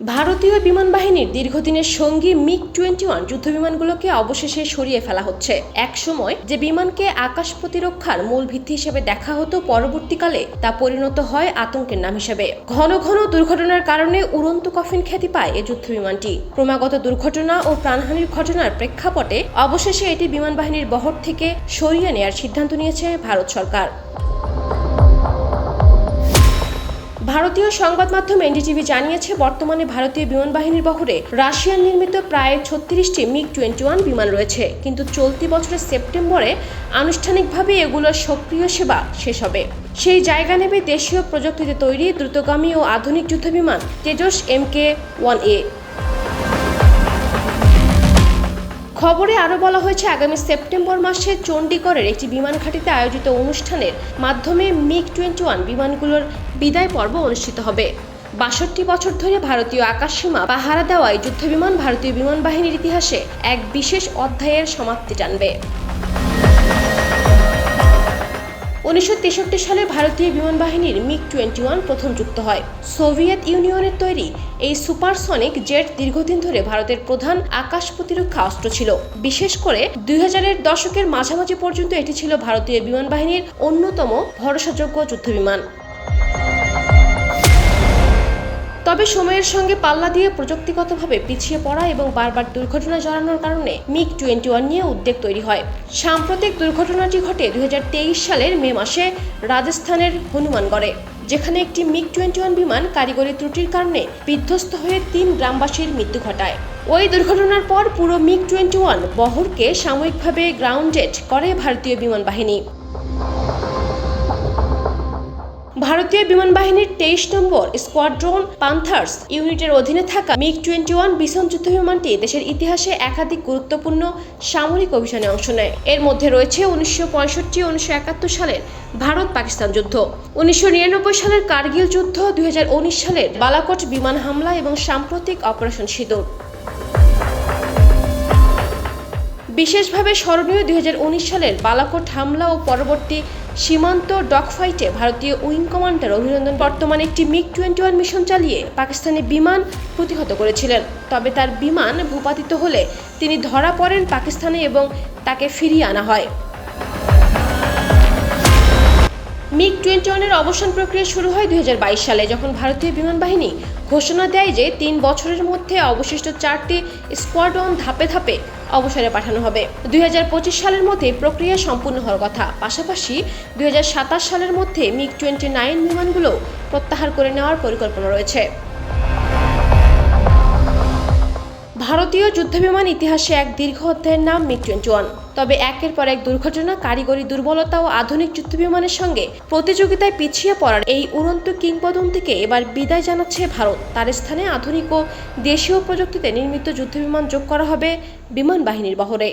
ভারতীয় বিমান বাহিনীর দীর্ঘদিনের সঙ্গী মিগ টোয়েন্টি ওয়ান যুদ্ধবিমানগুলোকে অবশেষে সরিয়ে ফেলা হচ্ছে। এক সময় যে বিমানকে আকাশ প্রতিরক্ষার মূল ভিত্তি হিসেবে দেখা হতো, পরবর্তীকালে তা পরিণত হয় আতঙ্কের নাম হিসেবে। ঘন ঘন দুর্ঘটনার কারণে উড়ন্ত কফিন খ্যাতি পায় এই যুদ্ধবিমানটি। ক্রমাগত দুর্ঘটনা ও প্রাণহানির ঘটনার প্রেক্ষাপটে অবশেষে এটি বিমান বাহিনীর বহর থেকে সরিয়ে নেয়ার সিদ্ধান্ত নিয়েছে ভারত সরকার। ভারতীয় সংবাদ মাধ্যম এনডিটিভি জানিয়েছে, বর্তমানে ভারতীয় বিমান বাহিনীর বহরে রাশিয়ান নির্মিত প্রায় ছত্রিশটি মিগ টোয়েন্টি ওয়ান বিমান রয়েছে। কিন্তু চলতি বছরের সেপ্টেম্বরে আনুষ্ঠানিকভাবে এগুলোর সক্রিয় সেবা শেষ হবে। সেই জায়গা নেবে দেশীয় প্রযুক্তিতে তৈরি দ্রুতগামী ও আধুনিক যুদ্ধবিমান Tejas M K one A. খবরে আরও বলা হয়েছে, আগামী সেপ্টেম্বর মাসে চণ্ডীগড়ের একটি বিমান ঘাঁটিতে আয়োজিত অনুষ্ঠানের মাধ্যমে মিগ টোয়েন্টি ওয়ান বিমানগুলোর বিদায় পর্ব অনুষ্ঠিত হবে। বাষট্টি বছর ধরে ভারতীয় আকাশসীমা পাহারা দেওয়ায় যুদ্ধ যুদ্ধবিমান ভারতীয় বিমান বাহিনীর ইতিহাসে এক বিশেষ অধ্যায়ের সমাপ্তি টানবে। উনিশশো তেষট্টি সালে ভারতীয় বিমান বাহিনীর মিগ টোয়েন্টি ওয়ান প্রথম যুক্ত হয়। সোভিয়েত ইউনিয়নের তৈরি এই সুপারসনিক জেট দীর্ঘদিন ধরে ভারতের প্রধান আকাশ প্রতিরক্ষা অস্ত্র ছিল। বিশেষ করে দুই হাজারের দশকের মাঝামাঝি পর্যন্ত এটি ছিল ভারতীয় বিমান বাহিনীর অন্যতম ভরসাযোগ্য যুদ্ধবিমান। তবে সময়ের সঙ্গে পাল্লা দিয়ে প্রযুক্তিগতভাবে পিছিয়ে পড়া এবং বারবার দুর্ঘটনা জড়ানোর কারণে মিগ টোয়েন্টি ওয়ান নিয়ে উদ্বেগ তৈরি হয়। সাম্প্রতিক দুর্ঘটনাটি ঘটে দু হাজার তেইশ সালের মে মাসে রাজস্থানের হনুমানগড়ে, যেখানে একটি মিগ টোয়েন্টি ওয়ান বিমান কারিগরি ত্রুটির কারণে বিধ্বস্ত হয়ে তিন গ্রামবাসীর মৃত্যু ঘটায়। ওই দুর্ঘটনার পর পুরো মিগ টোয়েন্টি ওয়ান বহরকে সাময়িকভাবে গ্রাউন্ডেড করে ভারতীয় বিমান বাহিনী। ভারতীয় বিমান বাহিনীর তেইশ নম্বর স্কোয়াড্রন পান্থার্স ইউনিটের অধীনে থাকা মিগ টোয়েন্টি ওয়ান বিসন যুদ্ধ বিমানটি দেশের ইতিহাসে একাধিক গুরুত্বপূর্ণ সামরিক অভিযানে অংশ নেয়। এর মধ্যে রয়েছে উনিশশো পঁয়ষট্টি, উনিশশো একাত্তর সালের ভারত পাকিস্তান যুদ্ধ, উনিশশো নিরানব্বই সালের কার্গিল যুদ্ধ, দুই হাজার উনিশ সালের বালাকোট বিমান হামলা এবং সাম্প্রতিক অপারেশন সিঁদুর। বিশেষভাবে স্মরণীয় দুই হাজার উনিশ সালের বালাকোট হামলা ও পরবর্তী সীমান্ত ডগফাইটে ভারতীয় উইং কমান্ডার অভিনন্দন বর্তমানে একটি মিগ টোয়েন্টি ওয়ান মিশন চালিয়ে পাকিস্তানি বিমান প্রতিহত করেছিলেন। তবে তার বিমান ভূপাতিত হলে তিনি ধরা পড়েন পাকিস্তানে এবং তাকে ফিরিয়ে আনা হয়। মিগ টোয়েন্টি ওয়ানের অবসান প্রক্রিয়া শুরু হয় দুই হাজার বাইশ সালে, যখন ভারতীয় বিমান বাহিনী ঘোষণা দেয় যে তিন বছরের মধ্যে অবশিষ্ট চারটি স্কোয়াড্রন ধাপে ধাপে অবসরে পাঠানো হবে। দুই হাজার পঁচিশ সালের মধ্যে প্রক্রিয়া সম্পূর্ণ হওয়ার কথা। পাশাপাশি দুই হাজার সাতাশ সালের মধ্যে মিগ টোয়েন্টি নাইন বিমানগুলো প্রত্যাহার করে নেওয়ার পরিকল্পনা রয়েছে। ভারতীয় যুদ্ধবিমান ইতিহাসে এক দীর্ঘ অধ্যায়ের নাম মিগ টোয়েন্টি ওয়ান তবে একের পর এক দুর্ঘটনা, কারিগরি দুর্বলতা ও আধুনিক যুদ্ধবিমানের সঙ্গে প্রতিযোগিতায় পিছিয়ে পড়ার এই উড়ন্ত কিংবদন্তিকে এবার বিদায় জানাচ্ছে ভারত। তার স্থানে আধুনিক ও দেশীয় প্রযুক্তিতে নির্মিত যুদ্ধবিমান যোগ করা হবে বিমান বাহিনীর বহরে।